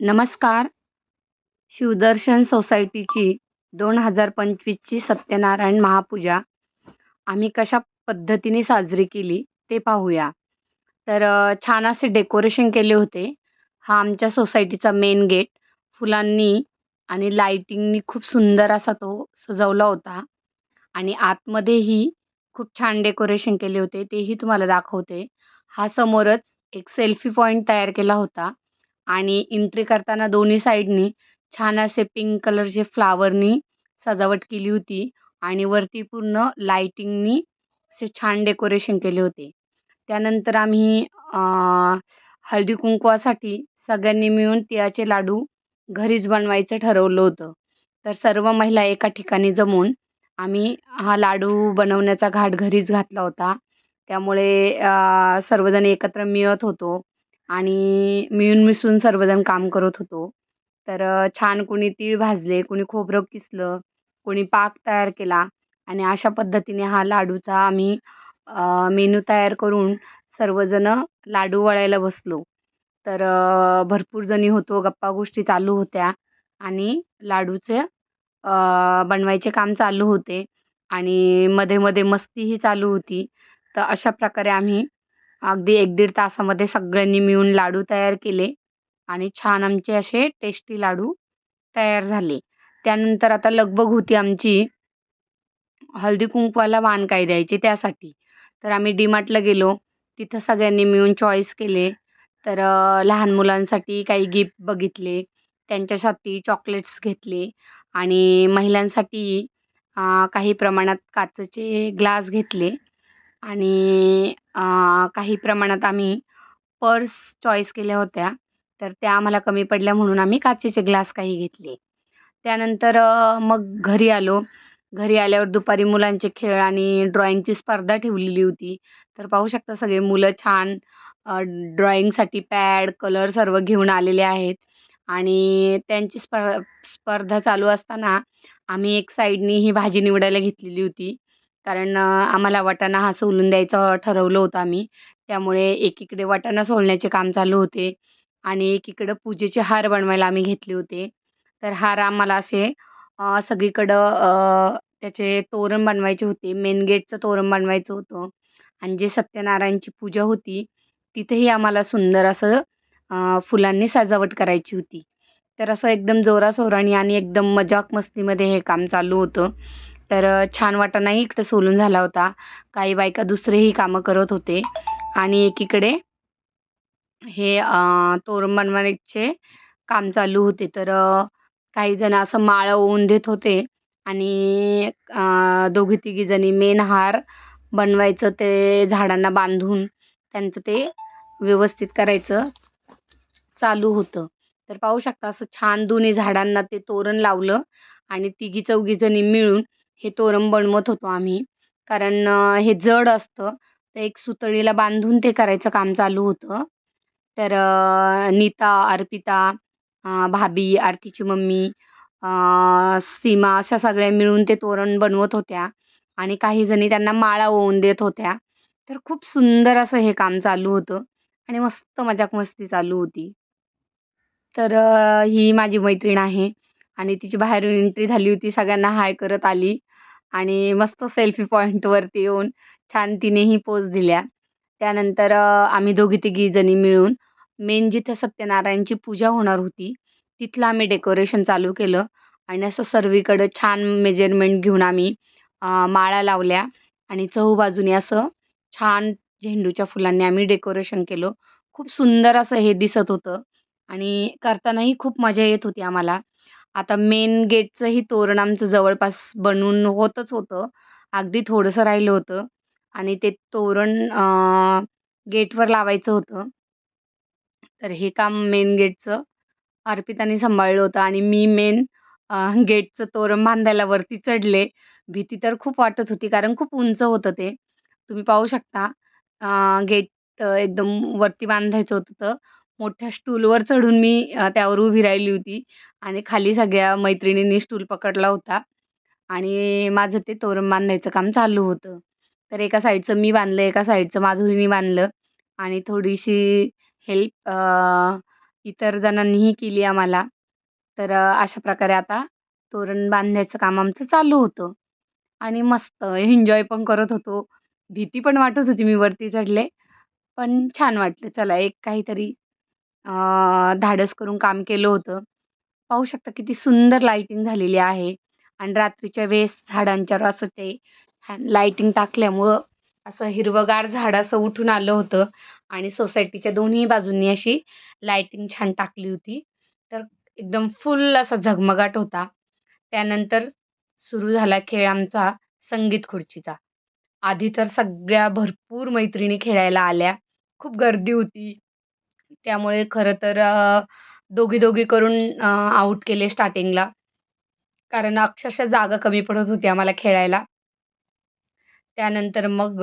नमस्कार. शिवदर्शन सोसायटीची दोन हजार पंचवीसची सत्यनारायण महापूजा आम्ही कशा पद्धतीने साजरी केली ते पाहूया. तर छान असे डेकोरेशन केले होते. हा आमच्या सोसायटीचा मेन गेट. फुलांनी आणि लाईटिंगनी खूप सुंदर असा तो सजवला होता. आणि आतमध्येही खूप छान डेकोरेशन केले होते. तेही तुम्हाला दाखवते. हा समोरच एक सेल्फी पॉईंट तयार केला होता. आणि एंट्री करताना दोन्ही साईडनी छान असे पिंक कलरचे फ्लावरनी सजावट केली होती आणि वरती पूर्ण लाइटिंगनी असे छान डेकोरेशन केले होते. त्यानंतर आम्ही हळदी कुंकवासाठी सगळ्यांनी मिळून तिळाचे लाडू घरीच बनवायचं ठरवलं होतं. तर सर्व महिला एका ठिकाणी जमून आम्ही हा लाडू बनवण्याचा घाट घरीच घातला होता. त्यामुळे सर्वजण एकत्र मिळत होतो. आणि मिळून मिसळून सर्वजण काम करत होतो. तर छान कोणी तीळ भाजले कोणी खोबरं किसलं कोणी पाक तयार केला आणि अशा पद्धतीने हा लाडूचा आम्ही मेनू तयार करून सर्वजणं लाडू वळायला बसलो. तर भरपूर जणी होतो गप्पा गोष्टी चालू होत्या आणि लाडूचे बनवायचे काम चालू होते आणि मध्ये मध्ये मस्तीही चालू होती. तर अशा प्रकारे आम्ही अगदी एक दीड तासामध्ये सगळ्यांनी मिळून लाडू तयार केले आणि छान आमचे असे टेस्टी लाडू तयार झाले. त्यानंतर आता लगबग होती आमची. हळदी कुंकवाला वाण काय द्यायचे त्यासाठी. तर आम्ही डीमार्टला गेलो. तिथं सगळ्यांनी मिळून चॉईस केले. तर लहान मुलांसाठी काही गिफ्ट बघितले. त्यांच्यासाठी चॉकलेट्स घेतले. आणि महिलांसाठी काही प्रमाणात काचेचे ग्लास घेतले. आणि काही प्रमाणात आम्ही पर्स चॉईस केल्या होत्या. तर त्या आम्हाला कमी पडल्या म्हणून आम्ही काचेचे ग्लास काही घेतले. त्यानंतर मग घरी आलो. घरी आल्यावर दुपारी मुलांचे खेळ आणि ड्रॉइंगची स्पर्धा ठेवलेली होती. तर पाहू शकता सगळे मुलं छान ड्रॉइंगसाठी पॅड कलर सर्व घेऊन आलेले आहेत. आणि त्यांची स्पर स्पर्धा चालू असताना आम्ही एक साईडनी ही भाजी निवडायला घेतलेली होती. कारण आम्हाला वाटाणा हा सोलून द्यायचं ठरवलं होतं आम्ही. त्यामुळे एकीकडे वाटाणा सोलण्याचे काम चालू होते आणि एकीकडं पूजेचे हार बनवायला आम्ही घेतले होते. तर हार आम्हाला असे सगळीकडं त्याचे तोरण बनवायचे होते. मेन गेटचं तोरण बनवायचं होतं आणि जे सत्यनारायणची पूजा होती तिथेही आम्हाला सुंदर असं फुलांनी सजावट करायची होती. तर असं एकदम जोरासोराने आणि एकदम मजाक मस्तीमध्ये हे काम चालू होतं. तर छान वाटाणाही इकडे सोलून झाला होता. काही बायका दुसरेही कामं करत होते. आणि एकीकडे हे तोरण बनवायचे काम चालू होते. तर काही जण असं माळं ओवून देत होते. आणि दोघी तिघी जणी मेन हार बनवायचं ते झाडांना बांधून त्यांचं ते व्यवस्थित करायचं चालू होतं. तर पाहू शकता असं छान दोन्ही झाडांना ते तोरण लावलं आणि तिघी चौघी जणी मिळून हे तोरण बनवत होतो आम्ही. कारण हे जड असतं. तर एक सुतळीला बांधून ते करायचं काम चालू होतं. तर नीता अर्पिता भाभी आरतीची मम्मी सीमा अशा सगळ्या मिळून ते तोरण बनवत होत्या. आणि काही जणी त्यांना माळा ओवून देत होत्या. तर खूप सुंदर असं हे काम चालू होतं. आणि मस्त मजाक मस्ती चालू होती. तर ही माझी मैत्रीण आहे. आणि तिची बाहेरून एंट्री झाली होती सगळ्यांना हाय करत आली आणि मस्त सेल्फी पॉईंटवरती येऊन छान तिनेही पोज दिल्या. त्यानंतर आम्ही दोघी तिघी जणी मिळून मेन जिथे सत्यनारायणची पूजा होणार होती तिथलं आम्ही डेकोरेशन चालू केलं आणि असं सर्वीकडं छान मेजरमेंट घेऊन आम्ही माळा लावल्या आणि चहूबाजूने असं छान झेंडूच्या फुलांनी आम्ही डेकोरेशन केलं. खूप सुंदर असं हे दिसत होतं आणि करतानाही खूप मजा येत होती आम्हाला. आता मेन गेटचंही तोरण आमचं जवळपास बनून होतच होतं. अगदी थोडंसं राहिलं होतं. आणि ते तोरण गेटवर लावायचं होतं. तर हे काम मेन गेटचं अर्पिताने सांभाळलं होतं. आणि मी मेन गेटचं तोरण बांधायला वरती चढले. भीती तर खूप वाटत होती कारण खूप उंच होतं ते. तुम्ही पाहू शकता गेट एकदम वरती बांधायचं होतं तर. मोठ्या स्टूलवर चढून मी त्यावर उभी राहिली होती आणि खाली सगळ्या मैत्रिणींनी स्टूल पकडला होता आणि माझं ते तोरण बांधायचं काम चालू होतं. तर एका साईडचं मी बांधलं एका साईडचं माधुरीने बांधलं आणि थोडीशी हेल्प इतर जणांनीही केली आम्हाला. तर अशा प्रकारे आता तोरण बांधण्याचं काम आमचं चालू होतं आणि मस्त एन्जॉय पण करत होतो. भीती पण वाटत होती मी वरती चढले पण छान वाटलं. चला एक काहीतरी धाडस करून काम केलं होतं. पाहू शकता किती सुंदर लाईटिंग झालेली आहे. आणि रात्रीच्या वेळेस झाडांच्यावर असं ते लाईटिंग टाकल्यामुळं असं हिरवंगार झाड असं उठून आलं होतं. आणि सोसायटीच्या दोन्ही बाजूंनी अशी लाईटिंग छान टाकली होती. तर एकदम फुल असा झगमगाट होता. त्यानंतर सुरू झाला खेळ आमचा संगीत खुर्चीचा. आधी तर सगळ्या भरपूर मैत्रिणी खेळायला आल्या. खूप गर्दी होती. त्यामुळे खरं तर दोघी दोघी करून आऊट केले स्टार्टिंगला कारण अक्षरशः जागा कमी पडत होती आम्हाला खेळायला. त्यानंतर मग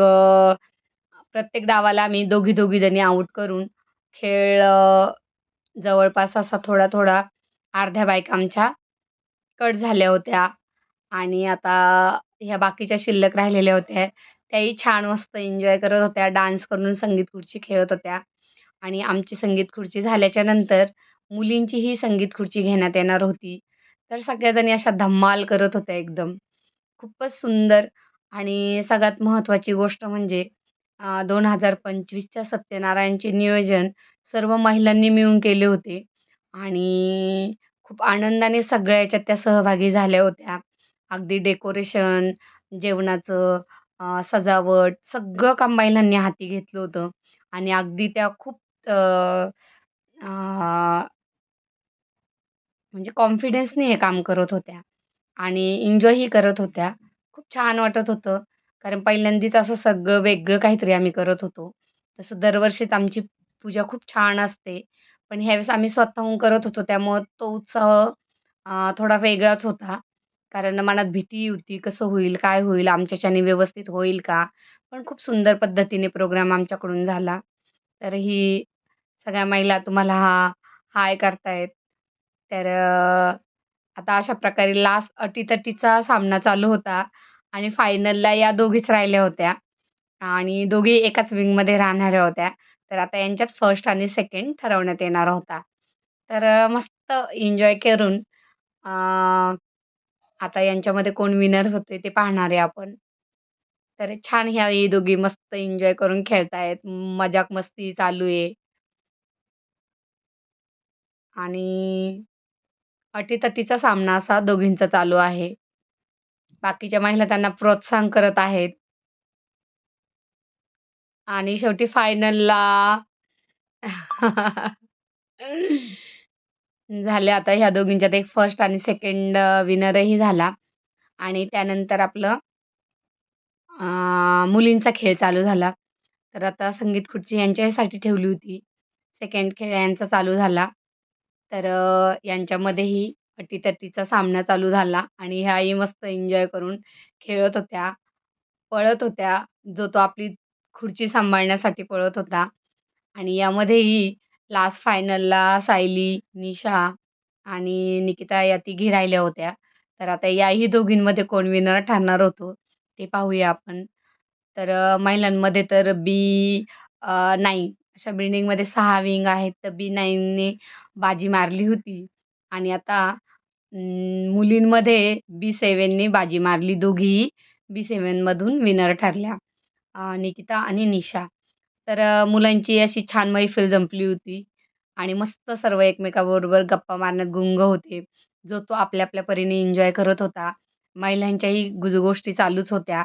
प्रत्येक डावाला आम्ही दोघी दोघी जणी आऊट करून खेळ जवळपास असा थोडा थोडा अर्ध्या बायका आमच्या कट झाल्या होत्या. आणि आता ह्या बाकीच्या शिल्लक राहिलेल्या होत्या. त्याही छान मस्त एन्जॉय करत होत्या. डान्स करून संगीत खुर्ची खेळत होत्या. आणि आमची संगीत खुर्ची झाल्याच्यानंतर मुलींचीही संगीत खुर्ची घेण्यात येणार होती. तर सगळ्याजणी अशा धम्माल करत होत्या एकदम. खूपच सुंदर आणि सगळ्यात महत्त्वाची गोष्ट म्हणजे दोन हजार पंचवीसच्या सत्यनारायणचे नियोजन सर्व महिलांनी मिळून केले होते आणि खूप आनंदाने सगळ्या याच्यात त्या सहभागी झाल्या होत्या. अगदी डेकोरेशन जेवणाचं सजावट सगळं काम महिलांनी हाती घेतलं होतं आणि अगदी त्या खूप म्हणजे कॉन्फिडन्सने हे काम करत होत्या आणि एन्जॉयही करत होत्या. खूप छान वाटत होतं. कारण पहिल्यांदाच असं सगळं वेगळं काहीतरी आम्ही करत होतो. तसं दरवर्षीच आमची पूजा खूप छान असते. पण ह्यावेळेस आम्ही स्वतःहून करत होतो. त्यामुळं तो उत्साह थोडा वेगळाच होता. कारण मनात भीती होती कसं होईल काय होईल आमच्याच्याने व्यवस्थित होईल का? पण खूप सुंदर पद्धतीने प्रोग्राम आमच्याकडून झाला. तर ही सगळ्या महिला तुम्हाला हा हाय करतायत. तर आता अशा प्रकारे लास्ट अटीतटीचा सामना चालू होता आणि फायनलला या दोघीच राहिल्या होत्या. आणि दोघी एकाच विंगमध्ये राहणाऱ्या होत्या. तर आता यांच्यात फर्स्ट आणि सेकंड ठरवण्यात येणार होता. तर मस्त एन्जॉय करून आता यांच्यामध्ये कोण विनर होते ते पाहणार आहे आपण. तर छान ह्या ही दोघी मस्त एन्जॉय करून खेळतायत. मजाक मस्ती चालू आहे. आणि अटीतटीचा सामना असा दोघींचा चालू आहे. बाकीच्या महिला त्यांना प्रोत्साहन करत आहेत. आणि शेवटी फायनलला झाले आता ह्या दोघींच्यात एक फर्स्ट आणि सेकंड विनरही झाला. आणि त्यानंतर आपलं मुलींचा खेळ चालू झाला. तर आता संगीत खुर्ची यांच्यासाठी ठेवली होती. सेकंड खेळ यांचा चालू झाला. तर यांच्यामध्येही अटीतटीचा सामना चालू झाला आणि ह्याही मस्त एन्जॉय करून खेळत होत्या पळत होत्या जो तो आपली खुर्ची सांभाळण्यासाठी पळत होता. आणि यामध्येही लास्ट फायनलला सायली निशा आणि निकिता या तिघी राहिल्या होत्या. तर आता याही दोघींमध्ये कोण विनर ठरणार होतो ते पाहूया आपण. तर महिलांमध्ये तर बी नाही. अशा बिल्डिंगमध्ये सहा विंग आहेत तर बी नाईनने बाजी मारली होती. आणि आता मुलींमध्ये बी सेवनने बाजी मारली दोघीही बी सेवनमधून विनर ठरल्या निकिता आणि निशा. तर मुलांची अशी छान मैफिल जंपली होती. आणि मस्त सर्व एकमेकाबरोबर गप्पा मारण्यात गुंग होते. जो तो आपल्या आपल्या परीने एन्जॉय करत होता. महिलांच्याही गुजगोष्टी चालूच होत्या.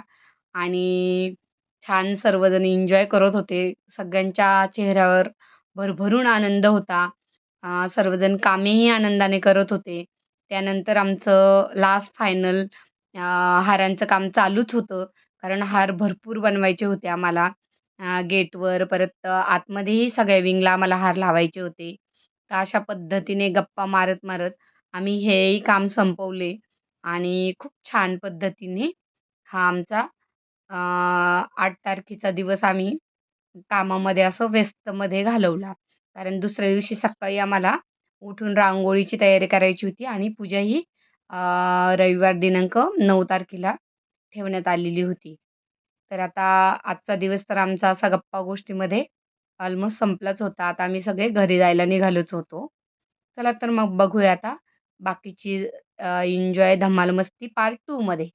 आणि छान सर्वजण एन्जॉय करत होते. सगळ्यांच्या चेहऱ्यावर भरभरून आनंद होता. सर्वजण कामेही आनंदाने करत होते. त्यानंतर आमचं लास्ट फायनल हारांचं काम चालूच होतं. कारण हार भरपूर बनवायचे होते आम्हाला. गेटवर परत आतमध्येही सगळ्या विंगला आम्हाला हार लावायचे होते. तर अशा पद्धतीने गप्पा मारत मारत आम्ही हेही काम संपवले. आणि खूप छान पद्धतीने हा आमचा आठ तारखेचा दिवस आम्ही कामामध्ये असं व्यस्तमध्ये घालवला कारण दुसऱ्या दिवशी सकाळी आम्हाला उठून रांगोळीची तयारी करायची होती आणि पूजा ही रविवार दिनांक नऊ तारखेला ठेवण्यात आलेली होती तर आता आजचा दिवस तर आमचा असा गप्पा गोष्टीमध्ये ऑलमोस्ट संपलाच होता. आता आम्ही सगळे घरी जायला निघालोच होतो. चला तर मग बघूया आता बाकीची एन्जॉय धमाल मस्ती पार्ट टूमध्ये